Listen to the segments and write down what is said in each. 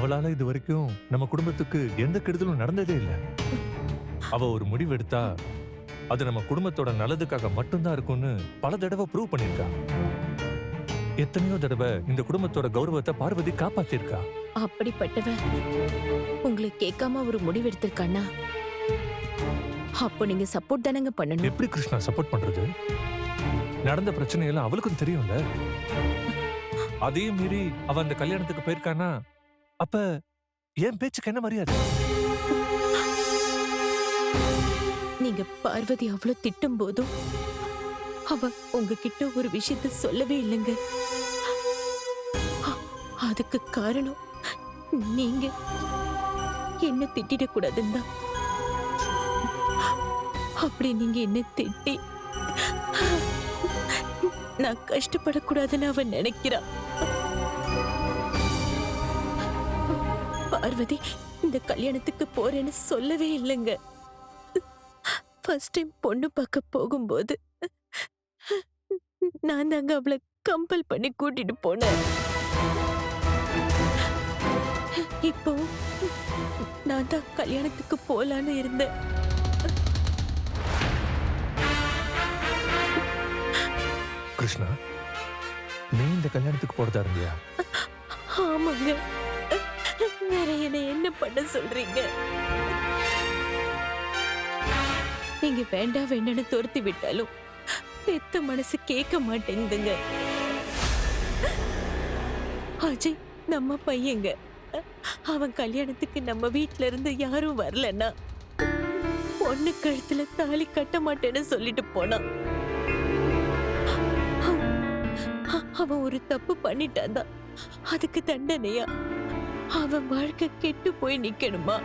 அவளால இது வரைக்கும் நம்ம குடும்பத்துக்கு எந்த கெடுதலும் நடந்ததே இல்ல. அவ ஒரு முடிவு எடுத்தா அது நம்ம குடும்பத்தோட நல்லதுக்காக மட்டும்தான் இருக்கும்னு பல தடவை ப்ரூவ் பண்ணிருக்கா எத்தனையோ தடவை இந்த குடும்பத்தோட கௌரவத்தை பார்வதி காப்பாத்திருக்கா அப்படிப்பட்டவ உங்களை கேட்காம ஒரு முடிவெடுத்திருக்கானா அப்போ நீங்க சப்போர்ட் தானங்க பண்ணணும். எப்படி கிருஷ்ணா சப்போர்ட் பண்றது? நடந்த பிரச்சனையெல்லாம் அவளுக்கும் தெரியும்ல. அதையும் மீறி அவ அந்த கல்யாணத்துக்கு போயிருக்கானா அப்ப என் பேச்சுக்கு என்ன மரியாதை? நீங்க பார்வதி அவ்வளவு திட்டும் போதும் அவ உங்ககிட்ட ஒரு விஷயத்த சொல்லவே இல்லைங்க. அ- அதுக்கு காரணம் நீங்க. என்ன திட்டிடக்கூடாதுன்னு தான். அப்படி நீங்க என்ன திட்டி நான் கஷ்டப்படக்கூடாதுன்னு அவன் நினைக்கிறான் பார்வதி இந்த கல்யாணத்துக்கு போறேன்னு சொல்லவே இல்லைங்க. ஃபர்ஸ்ட் டைம் பொண்ணு பார்க்க போகும்போது நான் தாங்க அவளை கம்பல் பண்ணி கூட்டிட்டு போனேன். இப்போ நான் தான் கல்யாணத்துக்கு போலான்னு இருந்தேன். கிருஷ்ணா நீ இந்த கல்யாணத்துக்கு போறதா இருந்தியா? ஆமாங்க. வேற என்ன என்ன பண்ண சொல்றீங்க? நீங்க வேண்டாம் வேண்டாம்னு துரத்தி விட்டாலும் பெத்த மனசு கேட்க மாட்டேங்குதுங்க. அஜய் நம்ம பையங்க. அவன் கல்யாணத்துக்கு நம்ம வீட்ல இருந்து யாரும் வரலன்னா பொண்ணு கழுத்துல தாலி கட்ட மாட்டேன்னு சொல்லிட்டு போனான் அவன் ஒரு தப்பு பண்ணிட்டான் தான் அதுக்கு தண்டனையா? அவன் வாழ்க்கை கெட்டு போய் நிக்கணுமா?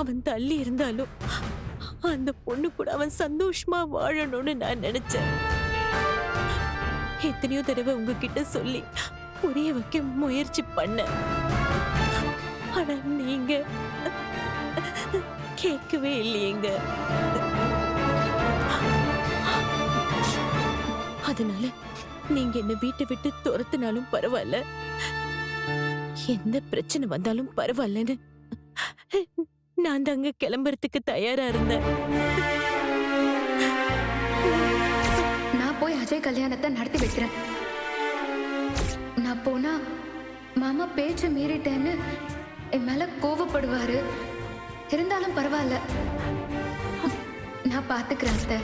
அவன் தள்ளி இருந்தாலும் அந்த பொண்ணு கூட அவன் சந்தோஷமா வாழணும்னு நான் நினைச்சேன். எத்தனையோ தடவை உங்ககிட்ட சொல்லி புரிய வைக்க முயற்சி பண்ணேன். ஆனா நீங்க கேட்கவே இல்லையேங்க. அதனால நீங்க என்ன வீட்டை விட்டு துரத்துனாலும் பரவாயில்ல. எந்த பிரச்சனை வந்தாலும் பரவாயில்லன்னு நான் தாங்க கிளம்புறதுக்கு தயாரா இருந்தேன். நான் போய் அஜய் கல்யாணத்தை நடத்தி வைக்கிறேன். நான் போனா மாமா பேச்ச மீறிட்டேன்னு என் மேல கோவப்படுவாரு. இருந்தாலும் பரவாயில்ல. நான் பாத்துக்கிறேன் அத்தை.